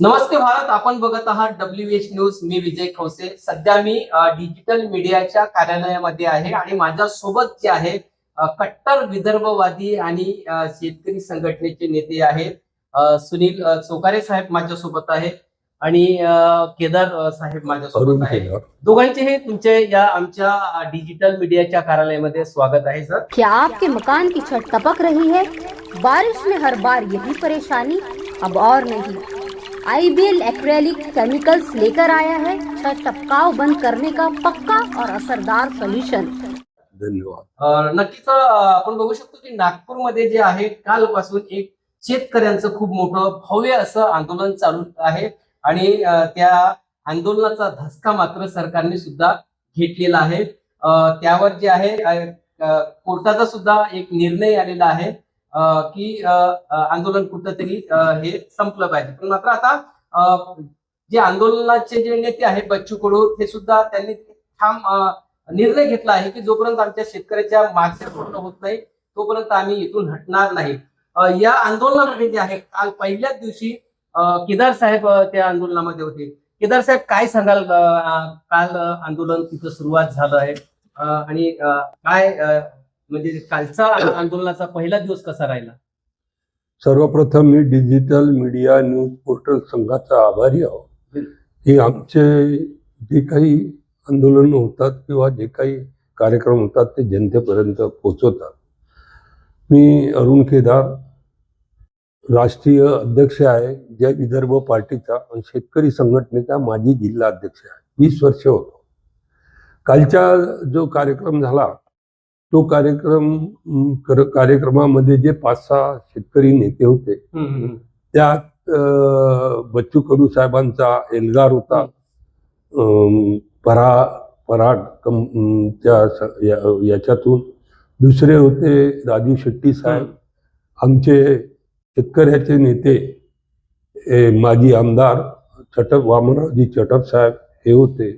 नमस्ते भारत आपण बघत आहात डब्ल्यू एच न्यूज मी विजय खवसे सध्या मी डिजिटल मीडियाच्या कार्यालयामध्ये आहे आणि माझ्या सोबत जे आहे कट्टर विदर्भवादी आणि शेतकरी संघटनेचे नेते आहेत सुनील चोकारे साहेब माझ्यासोबत आहे आणि केदार साहेब माझ्यासोबत अरुण आहे केदार. दोघांचेही तुमचे या आमच्या डिजिटल मीडियाच्या कार्यालयामध्ये स्वागत आहे सर. क्या आपके मकान की छत टपक रही है? बारिश में हर बार यही परेशानी अब और नहीं। आईबीएल एक्रेलिक केमिकल्स लेकर आया है। टपकाव बंद करने का पक्का और असरदार सोल्यूशन। धन्यवाद। नक्कीच आपण बघू शकतो की नागपूरमध्ये जे आहे कालपासून एक शेतकऱ्यांचं खूप मोठं भव्य असं आंदोलन चालू आहे आणि त्या आंदोलनाचा धसका मात्र सरकारने सुद्धा घेतलेला आहे. त्यावर जे आहे कोर्टाचा सुद्धा एक निर्णय आलेला आहे. की अ, आंदोलन कुठंतरी हे संपलं पाहिजे. पण मात्र आता जे आंदोलनाचे जे नेते आहेत बच्चू कडू हे सुद्धा त्यांनी ठाम निर्णय घेतला आहे की जोपर्यंत आमच्या शेतकऱ्याच्या मागच्या पूर्ण होत नाही तोपर्यंत आम्ही इथून हटणार नाही. या आंदोलनामध्ये जे आहे काल पहिल्याच दिवशी केदार साहेब त्या आंदोलनामध्ये होते. केदार साहेब काय सांगाल काल आंदोलन तिथं सुरुवात झालं आहे? आणि काय म्हणजे कालचा आंदोलनाचा पहिला दिवस कसा राहिला? सर्वप्रथम मी डिजिटल मीडिया न्यूज पोर्टल संघाचा आभारी आहो. की आमचे जे काही आंदोलन होतात किंवा जे काही कार्यक्रम होतात ते जनतेपर्यंत पोहोचवतात. मी अरुण केदार राष्ट्रीय अध्यक्ष आहे जय विदर्भ पार्टीचा आणि शेतकरी संघटनेचा माजी जिल्हा अध्यक्ष आहे. वीस वर्ष होतो. कालचा जो कार्यक्रम झाला तो कार्यक्रम कार्यक्रमामध्ये जे पाच सहा शेतकरी नेते होते त्यात बच्चू कडू साहेबांचा एल्गार होता. परा पराड कं अं, त्या स- या- याच्यातून. दुसरे होते राजू शेट्टी साहेब. आमचे शेतकऱ्याचे नेते माजी आमदार चटप वामनरावजी चटप साहेब हे होते.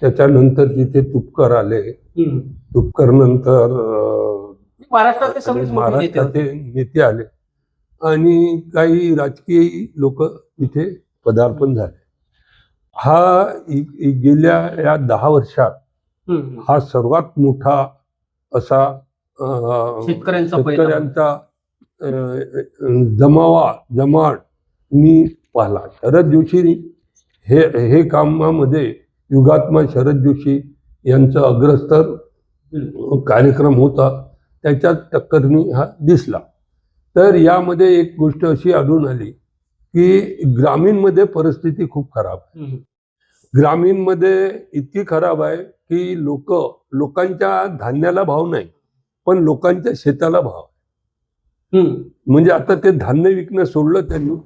त्याच्यानंतर तिथे तुपकर आले. तुपकर नंतर नेते. महाराष्ट्राचे नेते आले आणि काही राजकीय लोक तिथे पदार्पण झाले हा गेल्या या दहा वर्षात. हा सर्वात मोठा असा शेतकऱ्यांचा जमावा जमाट मी पाहिला शरद जोशी हे हे कामामध्ये युगात्मा शरद जोशी यांचं अग्रस्तर कार्यक्रम होता त्याच्यात टक्करनी हा दिसला तर यामध्ये एक गोष्ट अशी आढळून आली की ग्रामीणमध्ये परिस्थिती खूप खराब आहे. ग्रामीणमध्ये इतकी खराब आहे की लोक लोकांच्या धान्याला भाव नाही पण लोकांच्या शेताला भाव आहे. म्हणजे आता ते धान्य विकणं सोडलं त्यांनी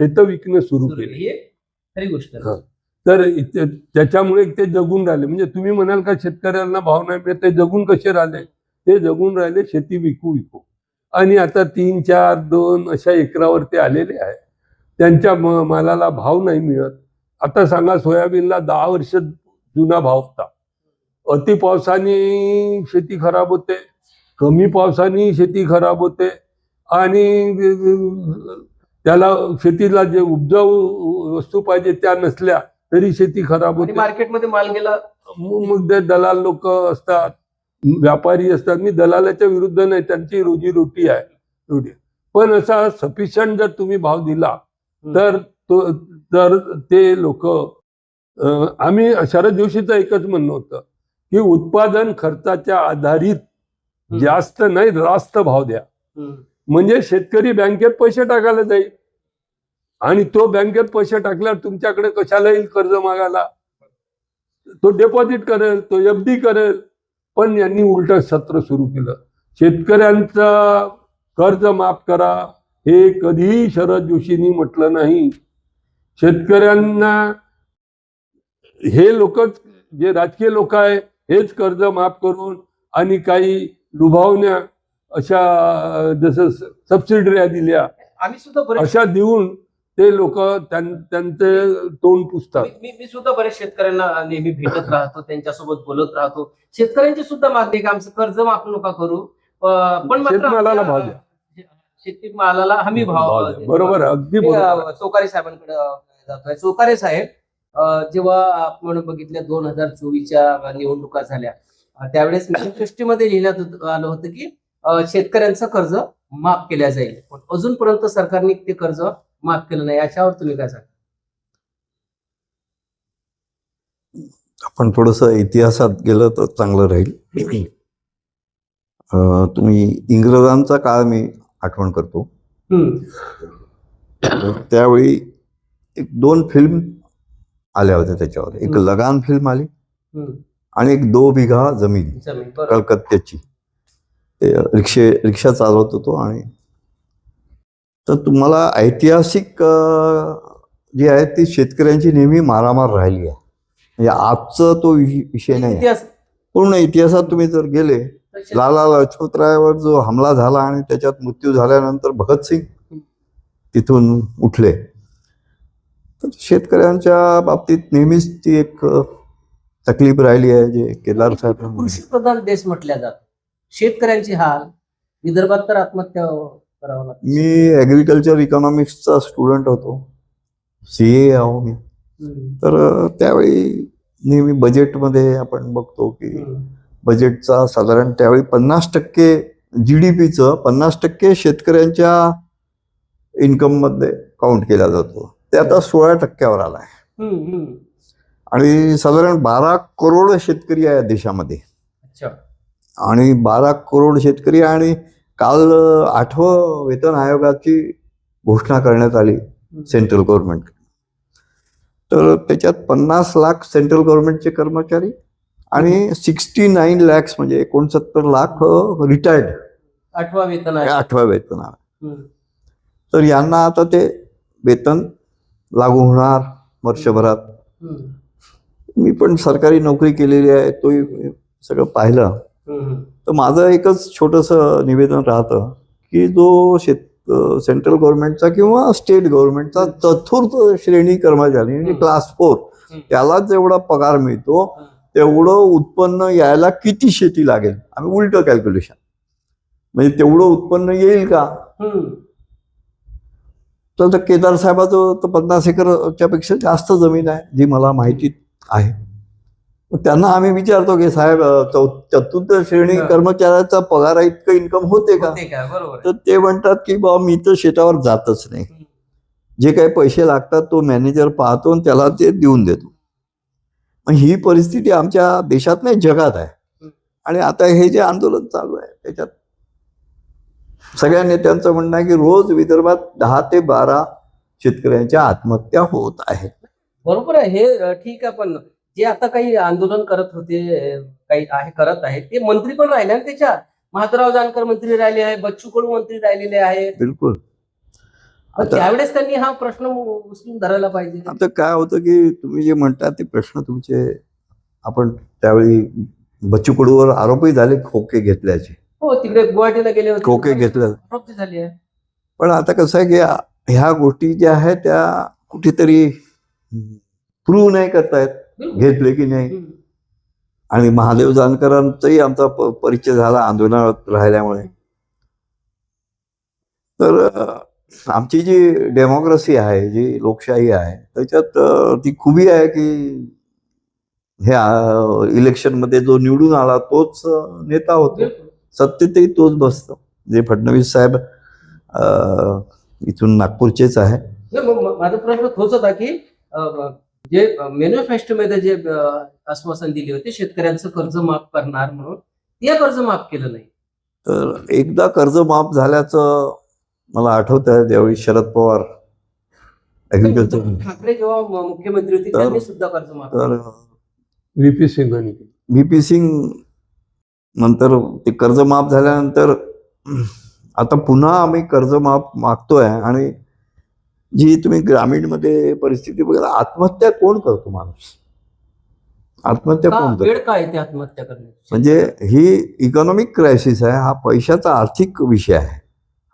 शेत विकणं सुरू केलं खरी गोष्ट. तर त्याच्यामुळे ते जगून राहिले. म्हणजे तुम्ही म्हणाल का शेतकऱ्यांना भाव नाही मिळत ते जगून कसे राहिले? ते जगून राहिले शेती विकू विकू. आणि आता तीन चार दोन अशा एकरावर ते आलेले आहे. त्यांच्या म- मालाला भाव नाही मिळत. आता सांगा सोयाबीनला दहा वर्ष जुना भाव होता. अति पावसाने शेती खराब होते. कमी पावसाने शेती खराब होते. आणि त्याला शेतीला जे उपजाऊ वस्तू पाहिजे त्या नसल्या तरी शेती खराब होते. मार्केटमध्ये माल गेला. मग ते दलाल लोक असतात व्यापारी असतात. मी दलालाच्या विरुद्ध नाही त्यांची रोजीरोटी आहे रोटी. पण असा सफिशियंट जर तुम्ही भाव दिला तर तो तर ते लोक आम्ही शरद जोशीचं एकच म्हणणं होतं की उत्पादन खर्चाच्या आधारित. जास्त नाही रास्त भाव द्या. म्हणजे शेतकरी बँकेत पैसे टाकायला जाईल. आणि तो बँकेत पैसे टाकल्यावर तुमच्याकडे कशाला येईल कर्ज मागायला? तो डेपॉझिट करेल तो एफ डी करेल. पण यांनी उलट सत्र सुरू केलं. शेतकऱ्यांचा कर्ज माफ करा. हे कधीही शरद जोशींनी म्हटलं नाही. शेतकऱ्यांना हे लोक जे राजकीय लोक आहे हेच कर्ज माफ करून आणि काही लुभावण्या अशा जसं सबसिडऱ्या दिल्या आम्ही सुद्धा बरेच अशा देऊन ते लोक त्यांचे तोंड पुसतात. मी- मी सुद्धा बरेच शेतकऱ्यांना नेहमी भेटत राहतो त्यांच्यासोबत बोलत राहतो. शेतकऱ्यांची सुद्धा मागणी की आमचं कर्ज माफ नका करू. पण मात्र शेतमालाला भाव द्या. शेती मालाला हमी भाव बरोबर अगदी चोकारे साहेबांकडे जातोय. चोकारे साहेब जेव्हा आपण बघितल्या दोन हजार चोवीसच्या निवडणुका झाल्या त्यावेळेस मॅनिफेस्टोमध्ये लिहिण्यात आलं होतं की शेतकऱ्यांचं कर्ज माफ केल्या जाईल. पण अजूनपर्यंत सरकारने ते कर्ज माफ केलं नाही याच्यावर तुम्ही काय सांगा आपण थोडस इतिहासात गेलं तर चांगलं राहील. तुम्ही इंग्रजांचा काळ मी आठवण करतो. त्यावेळी एक दोन फिल्म आल्या होत्या त्याच्यावर. एक. लगान फिल्म आली आणि एक दो बिघा जमीन कलकत्त्याची. रिक्षे रिक्षा चालवत होतो आणि तर तुम्हाला ऐतिहासिक जी आहे ती शेतकऱ्यांची नेहमी मारामार राहिली आहे. म्हणजे आजचं तो विषय नाही पूर्ण इतिहासात तुम्ही जर गेले लाला लजपतरायावर जो हमला झाला आणि त्याच्यात मृत्यू झाल्यानंतर भगतसिंग तिथून उठले. तर शेतकऱ्यांच्या बाबतीत नेहमीच ती एक तकलीफ राहिली आहे जे केदार साहेब कृषी प्रधान देश म्हटल्या जात. शेतकऱ्यांची हाल विदर्भात तर आत्महत्या मी ॲग्रिकल्चर इकॉनॉमिक्सचा स्टुडंट होतो. सी ए आहो मी. तर त्यावेळी नेहमी बजेटमध्ये आपण बघतो की. बजेटचा साधारण त्यावेळी पन्नास टक्के जी डी पीचं पन्नास टक्के शेतकऱ्यांच्या इन्कममध्ये काउंट केला जातो. ते आता सोळा टक्क्यावर आला आहे. आणि साधारण बारा करोड शेतकरी आहे या देशामध्ये. आणि बारा करोड शेतकरी आणि काल आठवं वेतन आयोगाची घोषणा करण्यात आली सेंट्रल गव्हर्नमेंट तर त्याच्यात पन्नास लाख सेंट्रल गव्हर्नमेंटचे कर्मचारी आणि सिक्स्टी नाईन लॅक्स म्हणजे एकोणसत्तर लाख रिटायर्ड. आठवा वेतन आहे. आठव्या वेतनावर हम्म, तर यांना आता ते वेतन लागू होणार वर्षभरात. मी पण सरकारी नोकरी केलेली आहे तोही सगळं पाहिलं. तर माझं एकच छोटंसं निवेदन राहतं की जो शेत सेंट्रल गव्हर्नमेंटचा किंवा स्टेट गव्हर्नमेंटचा चतुर्थ श्रेणी कर्मचारी म्हणजे. Class four. त्याला जेवढा पगार मिळतो तेवढं उत्पन्न यायला किती शेती लागेल आम्ही उलट कॅल्क्युलेशन म्हणजे तेवढं उत्पन्न येईल का. तर केदार साहेबाचं तर पन्नास एकरच्या पेक्षा जास्त जमीन आहे जी मला माहिती आहे त्यांना आम्ही विचारतो की साहेब चतुर्थ श्रेणी. कर्मचाऱ्याचा पगार इतकं इन्कम होते का. तर ते म्हणतात की बा मी तर शेतावर जातच नाही. जे काही पैसे लागतात तो मॅनेजर पाहतो आणि त्याला ते देऊन देतो मग ही परिस्थिती आमच्या देशात नाही जगात आहे. आणि आता हे जे आंदोलन चालू आहे त्याच्यात सगळ्या नेत्यांचं म्हणणं आहे की रोज विदर्भात दहा ते बारा शेतकऱ्यांच्या आत्महत्या होत आहेत बरोबर आहे हे ठीक आहे पण जे आता काही आंदोलन करत होते काही आहे करत आहेत ते मंत्री पण राहिले ना त्याच्यात महादेवराव जानकर मंत्री राहिले आहे बच्चू कडू मंत्री राहिलेले आहेत. बिलकुल. त्यावेळेस त्यांनी हा प्रश्न उचलून धरायला पाहिजे. आता काय होतं की तुम्ही जे म्हणता ते प्रश्न तुमचे आपण त्यावेळी बच्चू कडूवर आरोपही झाले खोके घेतल्याचे. हो तिकडे गुवाहाटीला गेले होते. खोके घेतले. आरोप झाली आहे पण आता कसं आहे की ह्या गोष्टी ज्या आहेत त्या कुठेतरी प्रूव्ह नाही करतायत. घेतले की नाही. आणि महादेव जानकरांचाही आमचा परिचय झाला आंदोलनात राहिल्यामुळे. तर आमची जी डेमोक्रेसी आहे जी लोकशाही आहे त्याच्यात ती खुबी आहे की ह्या इलेक्शनमध्ये जो निवडून आला तोच नेता होतो. सत्तेतही तोच बसतो. जे फडणवीस साहेब इथून नागपूरचेच आहे. माझा प्रश्न तोच होता की जे मॅन्युफेस्टो मध्ये जे आश्वासन दिले होते शेतकऱ्यांचं कर्ज माफ करणार म्हणून ते कर्ज माफ केलं नाही तर एकदा कर्ज माफ झाल्याचं मला आठवत आहे ज्यावेळी शरद पवार ऍग्रिकल्चर ठाकरे जेव्हा मुख्यमंत्री होते त्यांनी सुद्धा कर्ज माफ केलं. तर व्ही पी सिंगांनी व्ही पी सिंग नंतर ते कर्ज माफ झाल्यानंतर आता पुन्हा आम्ही कर्ज माफ मागतोय आणि जी तुम्ही ग्रामीणमध्ये परिस्थिती बघा आत्महत्या कोण करतो माणूस? आत्महत्या कोण करतो? काय ते आत्महत्या म्हणजे ही इकॉनॉमिक क्रायसिस आहे हा पैशाचा आर्थिक विषय आहे.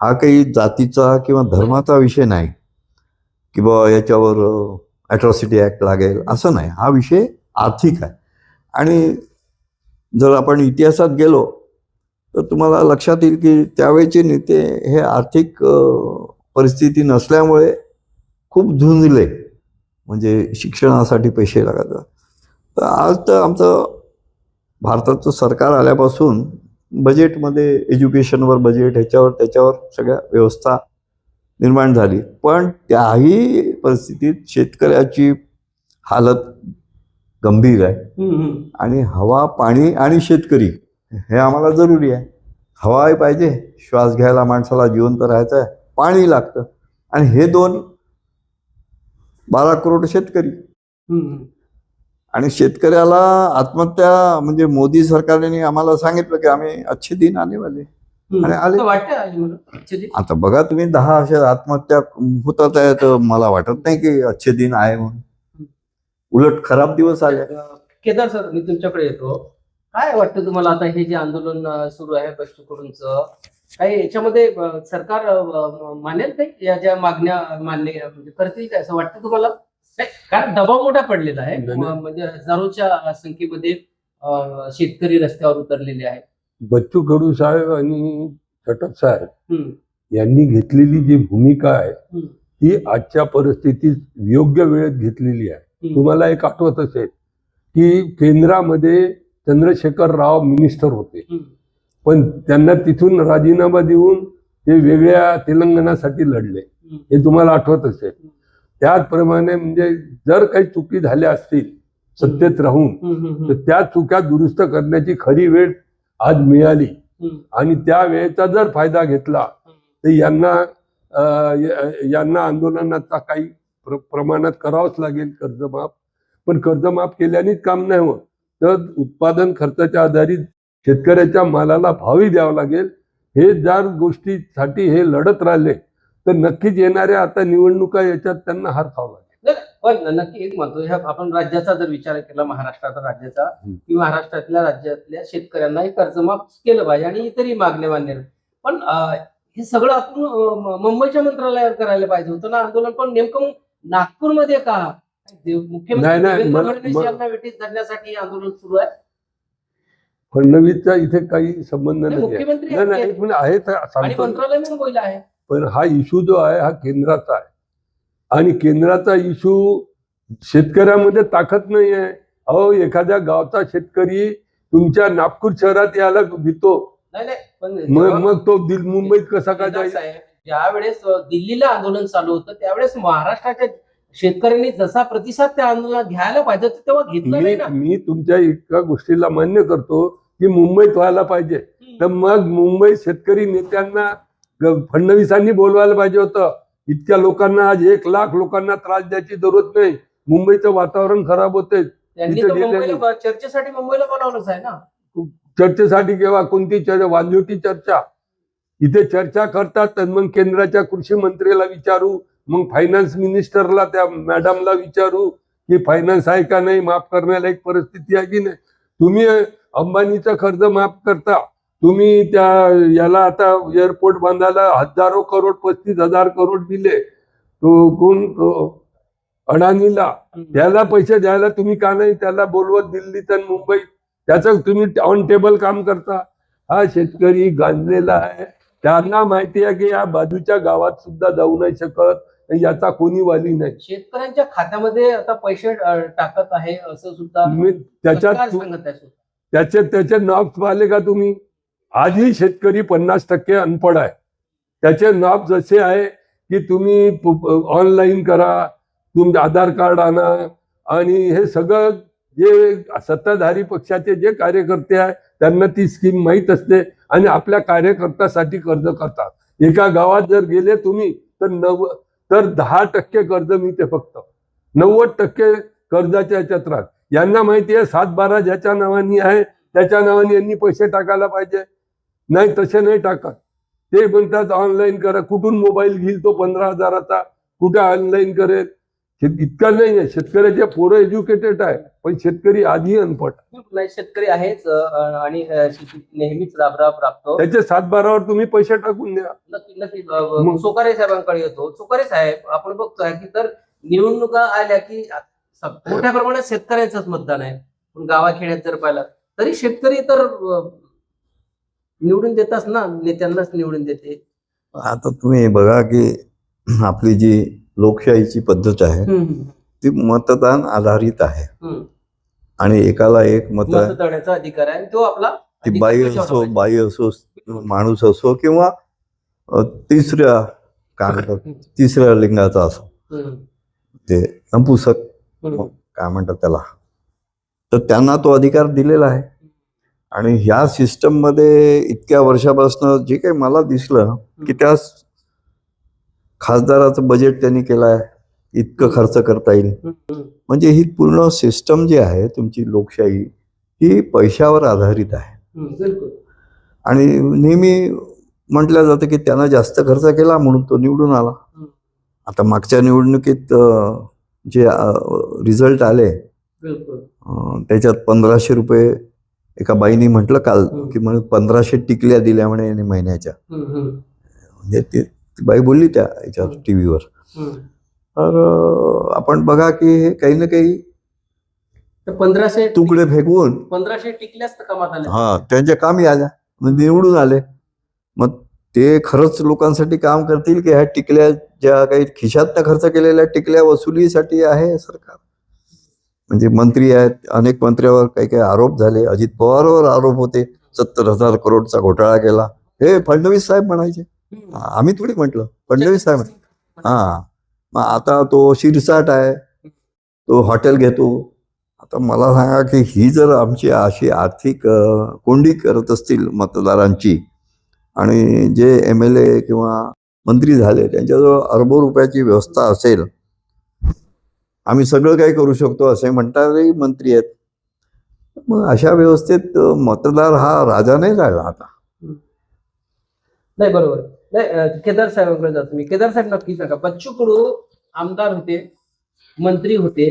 हा काही जातीचा किंवा धर्माचा विषय नाही. की बा याच्यावर अट्रॉसिटी ऍक्ट लागेल असं नाही. हा विषय आर्थिक आहे. आणि जर आपण इतिहासात गेलो तर तुम्हाला लक्षात येईल की त्यावेळेचे नेते हे आर्थिक परिस्थिती नसल्यामुळे खूप झुंजले. म्हणजे शिक्षणासाठी पैसे लागायचं. तर आज तर आमचं भारताचं सरकार आल्यापासून बजेटमध्ये एज्युकेशनवर बजेट ह्याच्यावर त्याच्यावर सगळ्या व्यवस्था निर्माण झाली. पण त्याही परिस्थितीत शेतकऱ्याची हालत गंभीर आहे. आणि हवा पाणी आणि शेतकरी हे आम्हाला जरुरी आहे. हवाही पाहिजे. श्वास घ्यायला माणसाला जिवंत राहायचं आहे. पाणी लागतं. आणि हे दोन बारा करोड शेतकरी. आणि शेतकऱ्याला आत्महत्या म्हणजे मोदी सरकारने आम्हाला सांगितलं की आम्ही अच्छे दिन आने वाले. आणि आले- असं आता बघा तुम्ही दहा अशा आत्महत्या होतात आहे तर मला वाटत नाही की अच्छे दिन आहे म्हणून. उलट खराब दिवस आले. केदार सर मी तुमच्याकडे येतो. काय वाटतं तुम्हाला आता हे जे आंदोलन सुरू आहे बच्चूकडूनच काही याच्यामध्ये सरकार मानेल काही या ज्या मागण्या मान्य म्हणजे करतील काय असं वाटतं तुम्हाला? कारण दबाव मोठा पडलेला आहे. म्हणजे हजारोच्या संख्येमध्ये शेतकरी रस्त्यावर उतरलेले आहेत. बच्चू कडू साहेब आणि चटप साहेब यांनी घेतलेली जी भूमिका आहे ती आजच्या परिस्थितीत योग्य वेळेत घेतलेली आहे. तुम्हाला एक आठवत असेल की केंद्रामध्ये चंद्रशेखर राव मिनिस्टर होते. पण त्यांना तिथून राजीनामा देऊन ते वेगळ्या तेलंगणासाठी लढले. हे तुम्हाला आठवत असेल त्याचप्रमाणे म्हणजे जर काही चुकी झाल्या असतील सत्तेत राहून तर त्या चुक्या दुरुस्त करण्याची खरी वेळ आज मिळाली. आणि त्या वेळेचा जर फायदा घेतला तर यांना यांना आंदोलनाचा काही प्र प्रमाणात करावंच लागेल कर्जमाफ. पण कर्जमाफ केल्यानेच काम नाही होत. तर उत्पादन खर्चाच्या आधारित शेतकऱ्याच्या मालाला भावही द्यावा लागेल. हे जर गोष्टीसाठी हे लढत राहिले तर नक्कीच येणाऱ्या आता निवडणुका याच्यात त्यांना हार खावा लागेल. पण नक्की एक म्हणतो ह्या आपण राज्याचा जर विचार केला महाराष्ट्राचा राज्याचा. की महाराष्ट्रातल्या राज्यातल्या शेतकऱ्यांनाही कर्जमाफ केलं पाहिजे आणि इतरही मागण्या मान्य पण हे सगळं आपण मुंबईच्या मंत्रालयावर करायला पाहिजे होतं ना आंदोलन. पण नेमकं नागपूरमध्ये का? मुख्यमंत्री यांना वेठीस धरण्यासाठी आंदोलन सुरू आहे. फडणवीसचा इथे काही संबंध नाही, नाही आहे. नाही. एक मिनिट तर सांगतो. पण हा इशू जो आहे हा केंद्राचा आहे. आणि केंद्राचा इशू शेतकऱ्यामध्ये ताकद नाही आहे अहो एखाद्या गावचा शेतकरी तुमच्या नागपूर शहरात यायला भीतो. नाही नाही पण मग मग तो दिल मुंबईत कसा काय जाईल? ज्यावेळेस दिल्लीला आंदोलन चालू होतं त्यावेळेस महाराष्ट्राच्या शेतकऱ्यांनी जसा प्रतिसाद त्या आंदोलनात घ्यायला पाहिजे तेव्हा घेतला मी नाही ना. मी तुमच्या एका गोष्टीला मान्य करतो. की मुंबईत व्हायला पाहिजे. तर मग मुंबई शेतकरी नेत्यांना फडणवीसांनी बोलवायला पाहिजे होतं. इतक्या लोकांना आज एक लाख लोकांना त्रास द्यायची जरूरत नाही. मुंबईचं वातावरण खराब होते. चर्चेसाठी मुंबईला बोलावलंच आहे ना. चर्चेसाठी केव्हा कोणती चर्चा वाजवटी चर्चा. इथे चर्चा करतात मग केंद्राच्या कृषी मंत्र्याला विचारू मग फायनान्स मिनिस्टरला त्या मॅडमला विचारू की फायनान्स आहे का नाही माफ करण्याला एक परिस्थिती आहे की नाही. तुम्ही अंबानीचं कर्ज माफ करता. तुम्ही त्या याला आता एअरपोर्ट बांधायला हजारो करोड पस्तीस हजार करोड दिले. तो कोण? अडाणीला. त्याला पैसे द्यायला तुम्ही का नाही? त्याला बोलवत दिल्लीत आणि मुंबईत. त्याचं तुम्ही ऑन टेबल काम करता. हा शेतकरी गांजलेला आहे. त्यांना माहिती आहे की या बाजूच्या गावात सुद्धा जाऊ नाही शकत. याचा कोणी वाली नाही. शेतकऱ्यांच्या खात्यामध्ये आता पैसे टाकत आहे असं सुद्धा त्याच्यात त्याचे त्याचे नॉब्स पाहिले का तुम्ही? आजही शेतकरी पन्नास टक्के अनपड आहे. त्याचे नॉब जसे आहे की तुम्ही ऑनलाईन करा तुमचं आधार कार्ड आणा आणि हे सगळं जे सत्ताधारी पक्षाचे जे कार्यकर्ते आहे त्यांना ती स्कीम माहीत असते आणि आपल्या कार्यकर्त्यासाठी कर्ज करतात. एका गावात जर गेले तुम्ही तर नव तर दहा टक्के कर्ज मिळते फक्त. नव्वद टक्के कर्जाच्या याच्यात राहत. यांना माहिती आहे सात बारा ज्याच्या नावानी आहे त्याच्या नावाने यांनी पैसे टाकायला पाहिजे. नाही तसे नाही टाकत. ते म्हणतात ऑनलाईन करा. कुठून मोबाईल घेईल तो पंधरा हजाराचा? कुठे ऑनलाईन करेल? इतका नाही आहे. शेतकऱ्याचे पोरं एज्युकेटेड आहे पण शेतकरी आधी अनपट नाही शेतकरी आहेच आणि नेहमीच राबराब राबतो. त्याचे सात बारावर तुम्ही पैसे टाकून द्या. नक्की नक्की चोकारे साहेबांकडे येतो. चोकारे साहेब आपण बघतोय की तर निवडणुका आल्या की मोठ्या प्रमाणात शेतकऱ्यांचंच मतदान आहे. पण गावाखेड्यात जर पाहिलं तरी शेतकरी तर निवडून देताच ना नेत्यांनाच निवडून देते. आता तुम्ही बघा की आपली जी लोकशाहीची पद्धत आहे ती मतदान आधारित आहे. आणि एकाला एक मत अधिकार आहे आणि तो आपला ती बाई असो? बाई असो माणूस असो किंवा तिसऱ्या काय तिसऱ्या लिंगाचा असो. ते नपुसक. काय म्हणतात त्याला? तर त्यांना तो अधिकार दिलेला आहे. आणि ह्या सिस्टममध्ये इतक्या वर्षापासून जे काही मला दिसलं की त्या खासदाराचं बजेट त्यांनी केलं आहे इतकं खर्च करता येईल. म्हणजे ही पूर्ण सिस्टम जी आहे तुमची लोकशाही ही पैशावर आधारित आहे. आणि नेहमी म्हटलं जातं की त्यानं जास्त खर्च केला म्हणून तो निवडून आला. आता मागच्या निवडणुकीत जे रिझल्ट आले. त्याच्यात पंधराशे रुपये एका बाईनी म्हटलं काल. की म्हणे पंधराशे टिकल्या दिल्या म्हणे याने महिन्याच्या. म्हणजे ती बाई बोलली त्या याच्यात हम्म. टी व्हीवर हम्म. तर आपण बघा की हे काही ना काही पंधराशे तुकडे फेकवून पंधराशे टिकल्याच कामात आले हा त्यांच्या कामी आल्या. मग निवडून आले. मग ते खरंच लोकांसाठी काम करतील की ह्या टिकल्या ज्या काही खिशातनं खर्च केलेल्या टिकल्या वसुलीसाठी आहे सरकार? म्हणजे मंत्री आहेत अनेक मंत्र्यावर काही काही आरोप झाले. अजित पवारवर आरोप होते. सत्तर हजार करोडचा घोटाळा केला. हे फडणवीस साहेब म्हणायचे. आम्ही थोडी म्हटलं. फडणवीस साहेब हा. मग आता तो शिरसाट आहे. तो हॉटेल घेतो. आता मला सांगा की ही जर आमची अशी आर्थिक कोंडी करत असतील मतदारांची आणि जे एम एल ए किंवा मंत्री झाले त्यांच्याजवळ अरबो रुपयाची व्यवस्था असेल आम्ही सगळं काही करू शकतो असे म्हणणारे मंत्री आहेत. मग अशा व्यवस्थेत मतदार हा राजा नाही राहिला आता. नाही बरोबर. नाही केदार साहेबांकडे जातो मी. केदार साहेब नक्की सांगा बच्चू कडू आमदार होते मंत्री होते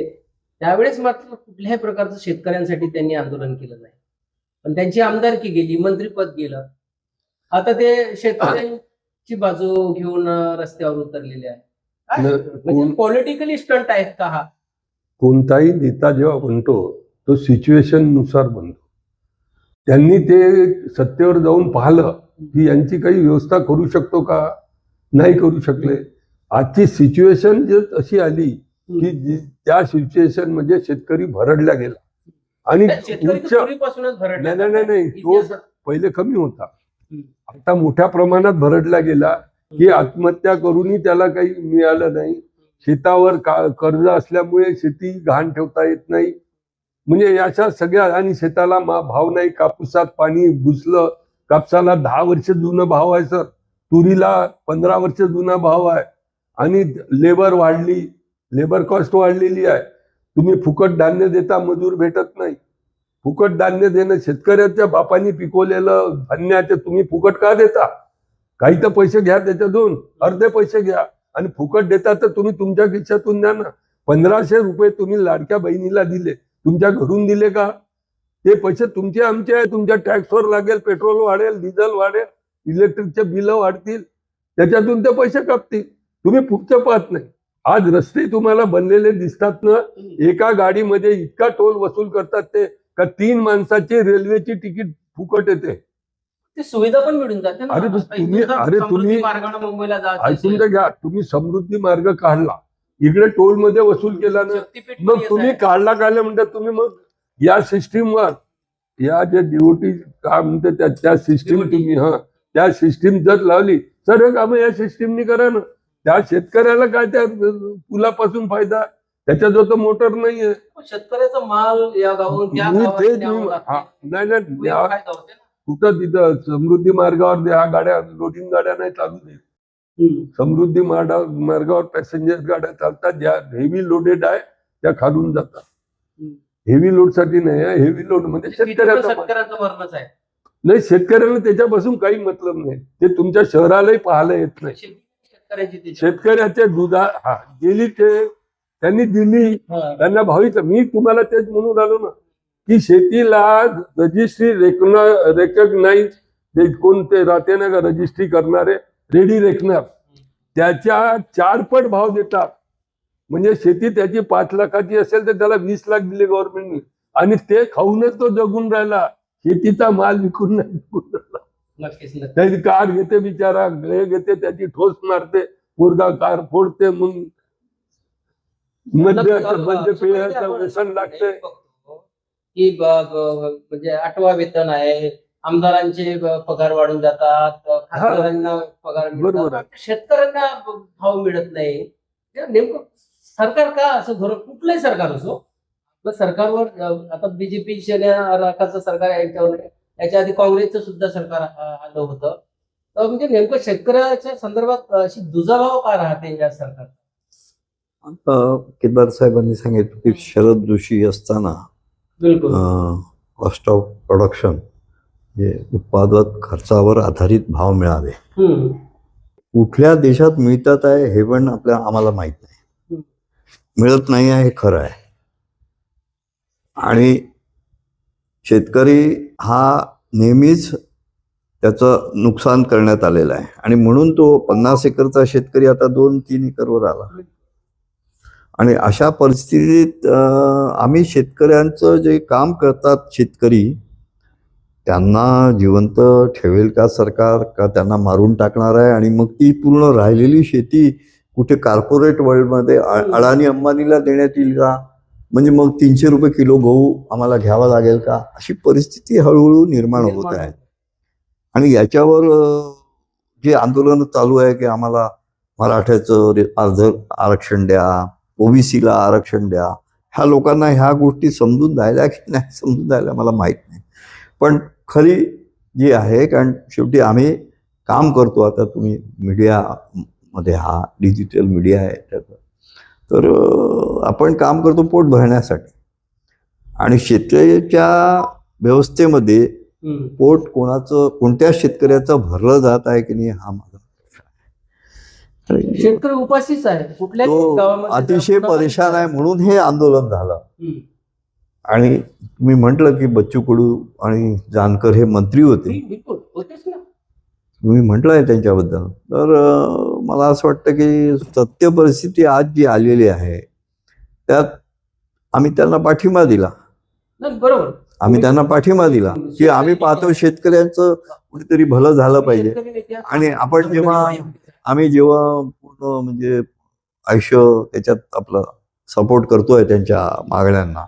त्यावेळेस मात्र कुठल्याही प्रकारचं शेतकऱ्यांसाठी त्यांनी आंदोलन केलं नाही. पण त्यांची आमदारकी गेली मंत्रीपद गेलं. आता ते शेतकऱ्यांची बाजू घेऊन रस्त्यावर उतरलेले आहे? न- म्हणजे पॉलिटिकली स्टंट आहेत का हा? कोणताही नेता जेव्हा बनतो तो सिच्युएशननुसार बनतो. त्यांनी ते सत्तेवर जाऊन पाहिलं की यांची काही व्यवस्था करू शकतो का? नाही करू शकले. आजची सिच्युएशन जे अशी आली की जी- त्या सिच्युएशनमध्ये शेतकरी भरडला गेला. आणि शेतकरी उच्च तर पूर्वीपासूनच भरडले नाही नाही नाही नाही. तो पहिले कमी होता. हम्म. आता मोठ्या प्रमाणात भरडला गेला. की आत्महत्या करूनही त्याला काही मिळालं नाही. शेतावर का कर्ज असल्यामुळे शेती घाण ठेवता येत नाही. म्हणजे अशा सगळ्या आणि शेताला मा- भाव नाही. कापूसात पाणी घुसलं कापसाला दहा वर्ष जुनं भाव आहे सर. तुरीला पंधरा वर्ष जुना भाव आहे. आणि लेबर वाढली लेबर कॉस्ट वाढलेली आहे. तुम्ही फुकट धान्य देता मजूर भेटत नाही. फुकट धान्य देणं शेतकऱ्याच्या बापांनी पिकवलेलं धान्य आहे ते तुम्ही फुकट का देता? काही तर पैसे घ्या त्याच्यातून अर्धे पैसे घ्या. आणि फुकट देता तर तुम्ही तुमच्या खिशातून द्या ना. पंधराशे रुपये तुम्ही लाडक्या बहिणीला दिले. तुमच्या घरून दिले का? ते पैसे तुमचे आमचे आहे. तुमच्या टॅक्सवर लागेल पेट्रोल वाढेल डिझेल वाढेल इलेक्ट्रिकचे बिलं वाढतील. त्याच्यातून ते पैसे कापतील. तुम्ही पुढचं पाहत नाही. आज रस्ते तुम्हाला बनलेले दिसतात ना. एका गाडीमध्ये इतका टोल वसूल करतात ते का तीन माणसाची रेल्वेची तिकीट फुकट येते. ती सुविधा पण मिळून जाते ना अरे पण आता तुम्ही- इथून जर अरे समृद्धी तुम्ही- मार्गाने मुंबईला जायचं ऐकून असेल, तर घ्या तुम्ही समृद्धी मार्ग काढला इकडे टोलमध्ये वसूल केला ना शक्तीपीठ पण मग येत तुम्ही आहे. काढला काढला म्हणतात तुम्ही मग या सिस्टीमवर या जे डिओटी काय म्हणते त्या त्या सिस्टीम DOT. तुम्ही हा त्या सिस्टीम जर लावली सर्व कामं या सिस्टीमनी करा ना त्या शेतकऱ्याला काय त्या पुलापासून फायदा त्याच्याजवळ तर मोटर नाहीये शेतकऱ्याचा माल या गावाहून त्या मी गावात तेच न्यावं मी- लागते. हा, नाही नाही तो एक या- फायदा होते ना. कुठं तिथं समृद्धी मार्गावर ह्या गाड्या लोडिंग गाड्या नाही चालू देत. समृद्धी मार्गा मार्गावर पॅसेंजर गाड्या चालतात ज्या हेवी लोडेड आहे त्या खालून जातात. हेवी लोडसाठी नाही हेवी लोड म्हणजे शेतकऱ्याचा आहे नाही शेतकऱ्याला त्याच्यापासून काही मतलब नाही ते तुमच्या शहरालाही पाहायला येत नाही. शेतकऱ्याच्या दुधा हा गेली ते त्यांनी दिली. त्यांना भावीच मी तुम्हाला तेच म्हणून राहिलो ना की शेतीला रजिस्ट्री रेकग्नाइज कोण ते राहते ना का रजिस्ट्री करणारे रेडी रेकनर त्याच्या चारपट भाव देतात. म्हणजे शेती त्याची पाच लाखाची असेल तर त्याला वीस लाख दिले गव्हर्नमेंटनी आणि ते खाऊनच तो जगून राहिला. शेतीचा माल विकून नाही विकून राहिला. त्याची कार घेते बिचारा हे घेते त्याची ठोस मारते पोरगा कार फोडते मग मध्य मध्य व्यसन लागते की म्हणजे आठवा वेतन आहे आमदारांचे पगार वाढून जातात खासदारांना पगार मिळतात. शेतकऱ्यांना भाव मिळत नाही. नेमकं सरकार का असं धोरण कुठलंही सरकार असो आपलं सरकारवर आता बीजेपी राखाचं सरकार आहे याच्यावर. याच्या आधी काँग्रेसचं सुद्धा सरकार आलं होतं. तर म्हणजे नेमकं शेतकऱ्याच्या संदर्भात अशी दुजाभाव का राहते या सरकार केदार साहेबांनी सांगितलं की शरद जोशी असताना बिलकुल. कॉस्ट ऑफ प्रोडक्शन जे उत्पादक खर्चावर आधारित भाव मिळावे. कुठल्या देशात मिळतात आहे हे पण आपल्या आम्हाला माहीत नाही. मिळत नाही आहे हे खरं आहे. आणि शेतकरी हा नेहमीच त्याचं नुकसान करण्यात आलेलं आहे. आणि म्हणून तो पन्नास एकरचा शेतकरी आता दोन तीन एकरवर आला. आणि अशा परिस्थितीत आम्ही शेतकऱ्यांचं जे काम करतात शेतकरी त्यांना जिवंत ठेवेल का सरकार? का त्यांना मारून टाकणार आहे? आणि मग ती पूर्ण राहिलेली शेती कुठे कॉर्पोरेट वर्ल्डमध्ये अडाणी अंबानीला देण्यात येईल का? म्हणजे मग तीनशे रुपये किलो गहू आम्हाला घ्यावा लागेल का? अशी परिस्थिती हळूहळू निर्माण होत आहे. आणि याच्यावर जे आंदोलन चालू आहे की आम्हाला मराठ्याचं अर्ध आरक्षण द्या ओबीसीला आरक्षण द्या. ह्या लोकांना ह्या गोष्टी समजून द्यायला की नाही समजून द्यायला मला माहीत नाही. पण खरी जी आहे कारण शेवटी आम्ही काम करतो आता तुम्ही मीडिया मध्ये हा डिजिटल मीडिया आहे त्याचं. तर आपण काम करतो पोट भरण्यासाठी. आणि शेतकऱ्याच्या व्यवस्थेमध्ये. पोट कोणाचं कोणत्या शेतकऱ्याचं भरलं जात आहे की नाही हा माझा प्रश्न आहे आणि शेतकरी उपाशीच आहे. कुठल्याही गावामध्ये अतिशय परेशान आहे म्हणून हे आंदोलन झालं. आणि मी म्हटलं की बच्चू कडू आणि जानकर हे मंत्री होते. तुम्ही म्हटलं आहे त्यांच्याबद्दल. तर मला असं वाटतं की सत्य परिस्थिती आज जी आलेली आहे त्यात आम्ही त्यांना पाठिंबा दिला. बरोबर. आम्ही त्यांना पाठिंबा दिला की आम्ही पाहतो शेतकऱ्यांचं कुठेतरी भलं झालं पाहिजे. आणि आपण जेव्हा आम्ही जेव्हा पूर्ण म्हणजे आयुष्य त्याच्यात आपलं सपोर्ट करतोय त्यांच्या मागण्यांना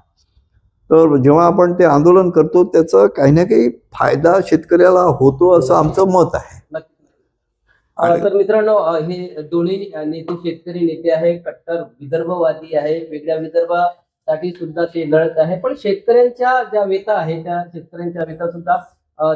तर जेव्हा आपण ते आंदोलन करतो त्याचा काही ना काही फायदा शेतकऱ्याला होतो असं आमचं मत आहे. तर मित्रांनो हे दोन्ही नेते शेतकरी नेते आहे कट्टर विदर्भवादी आहे वेगळ्या विदर्भासाठी सुद्धा ते लढत आहे पण शेतकऱ्यांच्या ज्या वेता आहे त्या शेतकऱ्यांच्या वेता सुद्धा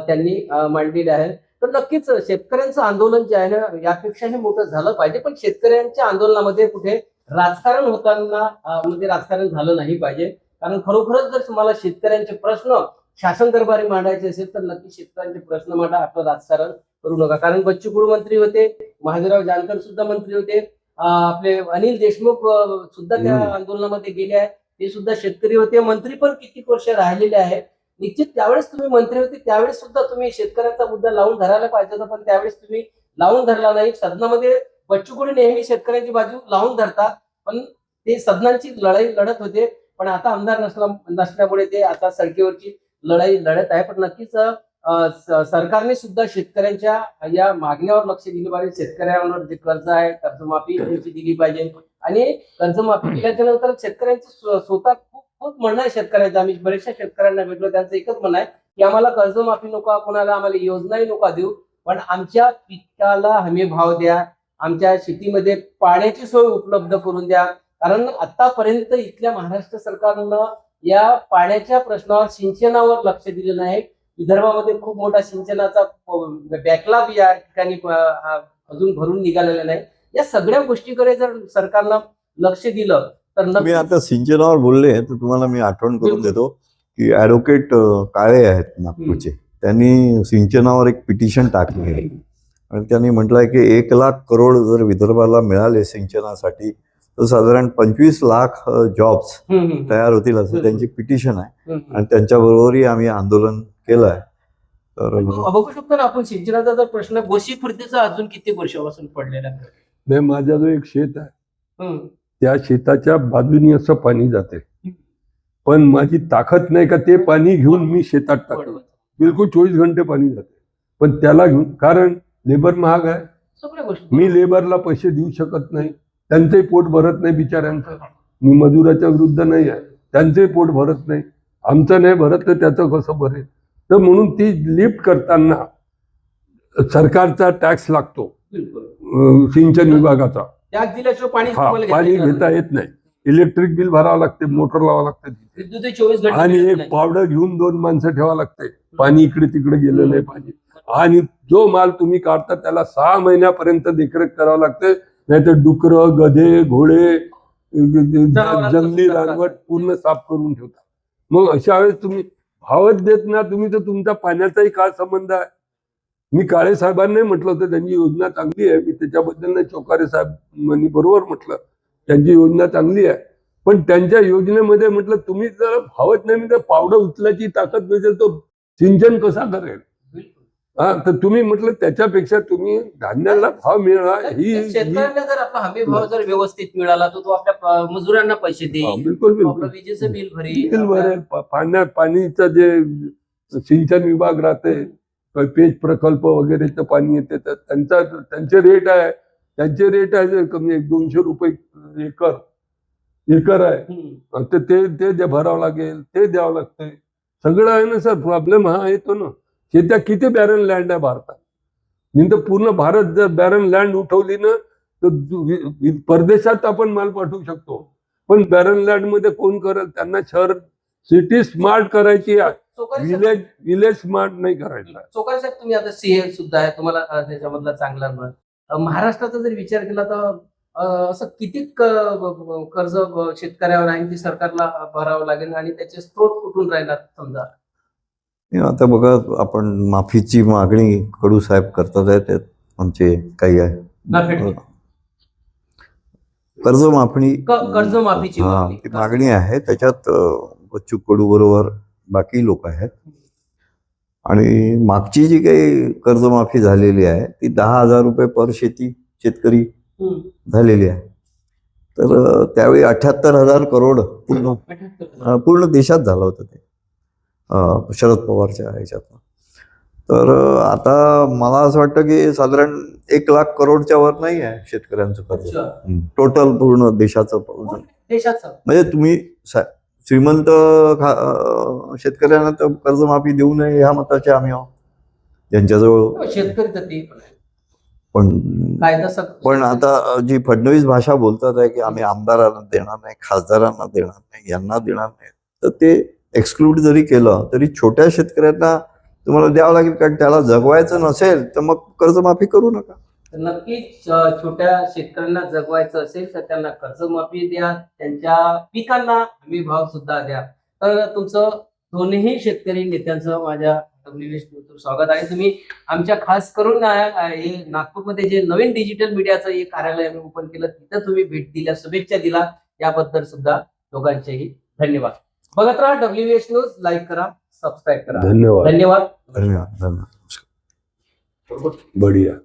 त्यांनी मांडलेल्या आहेत. तर नक्कीच शेतकऱ्यांचं आंदोलन जे आहे ना यापेक्षाही मोठं झालं पाहिजे. पण शेतकऱ्यांच्या आंदोलनामध्ये कुठे राजकारण होताना मध्ये राजकारण झालं नाही पाहिजे. कारण खरोखरच जर तुम्हाला शेतकऱ्यांचे प्रश्न शासन दरबारी मांडायचे असेल तर नक्की शेतकऱ्यांचे प्रश्न मांडा आपलं राजकारण करू नका. कारण बच्चू कडू मंत्री होते महादेवराव जानकर सुद्धा मंत्री होते आपले अनिल देशमुख सुद्धा त्या. आंदोलनामध्ये गेले आहेत ते सुद्धा शेतकरी होते. मंत्री पण कित्येक वर्ष राहिलेले आहेत. निश्चित त्यावेळेस तुम्ही मंत्री होते त्यावेळेस सुद्धा तुम्ही शेतकऱ्यांचा मुद्दा लावून धरायला पाहिजे होता पण त्यावेळेस तुम्ही लावून धरला नाही. सदनामध्ये बच्चू कडू नेहमी शेतकऱ्यांची बाजू लावून धरतात पण ते सदनांची लढाई लढत होते. पण आता आमदार नसला नसल्यामुळे ते आता सडकेवरची लढाई लढत आहे. पण नक्कीच सरकारने सुद्धा शेतकऱ्यांच्या या मागण्यावर लक्ष दिले पाहिजे. शेतकऱ्यांवर जे कर्ज आहे कर्जमाफी दिली पाहिजे. आणि कर्जमाफी केल्याच्यानंतर शेतकऱ्यांचे स्वतः म्हणणं आहे शेतकऱ्यांचं आम्ही बरेचशा शेतकऱ्यांना भेटलो त्यांचं एकच म्हणणं आहे की आम्हाला कर्जमाफी नको कोणाला आम्हाला योजनाही नका देऊ पण आमच्या पिकाला हमी भाव द्या आमच्या शेतीमध्ये पाण्याची सोय उपलब्ध करून द्या. कारण आतापर्यंत इथल्या महाराष्ट्र सरकारनं या पाण्याच्या प्रश्नावर सिंचनावर लक्ष दिलेलं आहे. विदर्भामध्ये खूप मोठा सिंचनाचा बॅकलॉग या ठिकाणी अजून भरून निघालेला नाही. या सगळ्या गोष्टीकडे जर सरकारनं लक्ष दिलं तर मी आता सिंचनावर बोलले तर तुम्हाला मी आठवण करून. देतो की ॲडव्होकेट काळे आहेत नागपूरचे त्यांनी सिंचनावर एक पिटिशन टाकली आहे आणि त्यांनी म्हटलंय की एक लाख करोड जर विदर्भाला मिळाले सिंचनासाठी तर साधारण पंचवीस लाख जॉब्स तयार होतील असं. त्यांची पिटिशन आहे. आणि त्यांच्याबरोबरही आम्ही आंदोलन केलं आहे तर बघू शकतो ना आपण सिंचनाचा जर प्रश्न गोशी खुर्दीचा अजून किती वर्षापासून पडलेला आहे नाही माझा जो एक शेत आहे. त्या शेताच्या बाजूनी असं पाणी जाते. पण माझी ताकद नाही का ते पाणी घेऊन मी शेतात टाकतो. बरोबर. बिलकुल चोवीस घंटे पाणी जाते. पण त्याला घेऊन कारण लेबर महाग आहे. मी लेबरला पैसे देऊ शकत नाही. त्यांचंही पोट भरत नाही बिचाऱ्यांचं. मी मजुराच्या विरुद्ध नाही आहे. त्यांचंही पोट भरत नाही. आमचं नाही भरत तर त्याचं कसं भरेल? तर म्हणून ती लिफ्ट करताना सरकारचा टॅक्स लागतो. सिंचन विभागाचा. त्याग दिल्याशिवाय पाणी हा तुम्हाला पाणी घेता येणार घेता येत नाही. इलेक्ट्रिक बिल भरावं लागते मोटर लावावं लागते. तिथे विद्युत चोवीस घंटे आणि मिळत एक नाही. पावडर घेऊन दोन माणसं ठेवावं लागते. पाणी इकडे तिकडे गेलं नाही पाहिजे आणि जो माल तुम्ही काढता त्याला सहा महिन्यापर्यंत देखरेख करावं लागते. नाहीतर डुकरं गधे घोडे जनावरांचं जंगली सुद्धा त्रास रानवट आहे. पूर्ण साफ करून ठेवता. मग अशा वेळेस तुम्ही भावच देत ना तुम्ही तर तुमच्या पाण्याचाही काय संबंध आहे. मी काळे साहेबांनाही म्हटलं होतं त्यांची योजना चांगली आहे. मी त्याच्याबद्दल नाही चोकारे साहेब बरोबर म्हटलं. त्यांची योजना चांगली आहे. पण त्यांच्या योजनेमध्ये म्हटलं तुम्ही जर भावच नाही तर पावडं उचलायची ताकद नसेल तो सिंचन कसा करेल. हा तर तुम्ही म्हटलं त्याच्यापेक्षा तुम्ही धान्याला भाव मिळा तर ही शेतकऱ्यांना जर आपला हमी भाव जर व्यवस्थित मिळाला तर तो आपल्या मजुरांना पैसे देईल. बिलकुल विजेचं बिल भरेल. बिल भरेल. पाण्यात पाणीचं जे सिंचन विभाग राहते पेज प्रकल्प वगैरेचं पाणी येते तर त्यांचा त्यांचे रेट आहे. त्यांचे रेट आहे कमी एक दोनशे रुपये एकर एकर आहे. तर ते ते भरावं लागेल ते द्यावं लागतंय. सगळं आहे ना सर प्रॉब्लेम हा येतो ना. शेत्या किती बॅरन लँड आहे भारतात? नाही तर पूर्ण भारत जर बॅरन लँड उठवली ना तर परदेशात आपण माल पाठवू शकतो. पण बॅरन लँडमध्ये कोण करेल? त्यांना शहर सिटी स्मार्ट करायची आहे. विलेज विलेज स्मार्ट नाही करायचं. चोखारी साहेब तुम्ही आता सीए सुद्धा आहे तुम्हाला त्याच्यामधला चांगला महाराष्ट्राचा जर विचार केला तर असं किती कर्ज शेतकऱ्यावर आहे ते सरकारला भरावं लागेल आणि त्याचे स्त्रोत कुठून राहणार समजा आता बघा आपण माफीची मागणी कडू साहेब करतात आहे त्यात आमचे काही. आहे कर्ज माफणी क- कर्जमाफीची मागणी. आहे त्याच्यात बच्चू कडू बरोबर बाकी लोक आहेत. आणि मागची जी काही कर्जमाफी झालेली आहे ती दहा हजार रुपये पर शेती शेतकरी. झालेली आहे. तर त्यावेळी अठ्याहत्तर हजार करोड पूर्ण पूर्ण देशात झालं होतं ते शरद पवारच्या ह्याच्यात तर आता मला असं वाटतं की साधारण एक लाख करोडच्या वर नाही आहे शेतकऱ्यांचं कर्ज. टोटल पूर्ण देशाचं म्हणजे तुम्ही श्रीमंत खा- शेतकऱ्यांना तर कर्जमाफी देऊ नये ह्या मताचे आम्ही आहोत ज्यांच्याजवळ शेतकरी तर ते पण आहे. पण कायदा सग- पण आता जी फडणवीस भाषा बोलतात आहे की आम्ही आमदारांना देणार नाही खासदारांना देणार नाही यांना देणार नाही तर ते एक्सक्लूड जरी केलं तरी छोट्या शेतकऱ्यांना तुम्हाला द्यावं लागेल कारण त्याला जगवायचं नसेल तर मग कर्जमाफी करू नका तर नक्कीच छोट्या शेतकऱ्यांना जगवायचं असेल तर त्यांना कर्जमाफी द्या त्यांच्या पिकांना हमी भाव सुद्धा द्या. तर तुमचं दोन्ही शेतकरी नेत्यांचं माझ्या डब्ल्यू स्वागत आहे. तुम्ही आमच्या खास करून हे नागपूरमध्ये जे नवीन डिजिटल मीडियाचं एक कार्यालय आम्ही ओपन केलं तिथं तुम्ही भेट दिल्या शुभेच्छा दिला. याबद्दल सुद्धा दोघांचेही धन्यवाद. बघत राहा डब्ल्यू एच न्यूज लाईक करा सबस्क्राईब करा. धन्यवाद. धन्यवाद. धन्यवाद. धन्यवाद. बढिया.